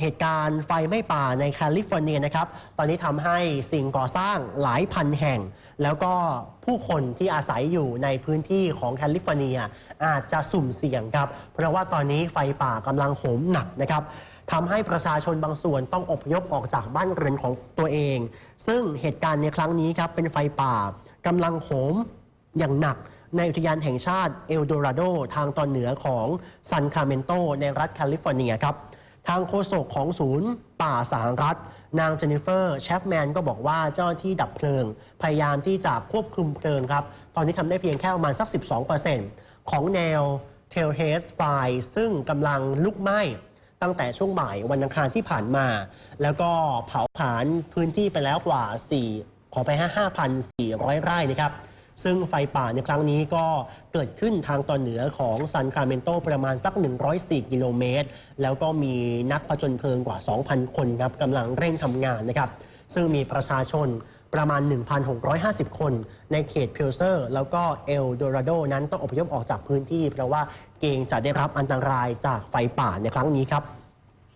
เหตุการณ์ไฟไหม้ป่าในแคลิฟอร์เนียนะครับ ตอนนี้ทำให้สิ่งก่อสร้างหลายพันแห่ง แล้วก็ผู้คนที่อาศัยอยู่ในพื้นที่ของแคลิฟอร์เนีย อาจจะสุ่มเสี่ยงครับ เพราะว่าตอนนี้ไฟป่ากำลังโหมหนักนะครับทำให้ประชาชนบางส่วนต้องอพยพออกจากบ้านเรือนของตัวเอง ซึ่งเหตุการณ์ในครั้งนี้ครับเป็นไฟป่ากำลังโหมอย่างหนักในอุทยานแห่งชาติเอลโดราโด ทางตอนเหนือของซันคาเมนโตในรัฐแคลิฟอร์เนียครับ ทางโฆษกของศูนย์ป่าสหรัฐ นางเจนนิเฟอร์แชปแมนก็บอกว่าเจ้าหน้าที่ดับเพลิง พยายามที่จะควบคุมเพลิงครับ ตอนนี้ทำได้เพียงแค่ประมาณสัก 12%ของแนวเทลเฮสไฟซึ่งกำลังลุกไหม้ตั้งแต่ช่วงบ่ายวันอังคารที่ผ่านมา แล้วก็เผาผลาญพื้นที่ไปแล้วกว่า 4 ขอไป 5,400 ไร่นะครับ ซึ่งไฟป่าในครั้งนี้ก็เกิดขึ้นทางตอนเหนือของซันคาเมนโตประมาณสัก 104 กิโลเมตร แล้วก็มีนักผจญเพลิงกว่า 2,000 คนครับกำลังเร่งทำงานนะครับ ซึ่งมีประชาชนประมาณ 1,650 คน ในเขตเพลเซอร์ แล้วก็เอลโดราโดนั้นต้องอพยพออกจากพื้นที่ เพราะว่าเกรงจะได้รับอันตรายจากไฟป่าในครั้งนี้ครับ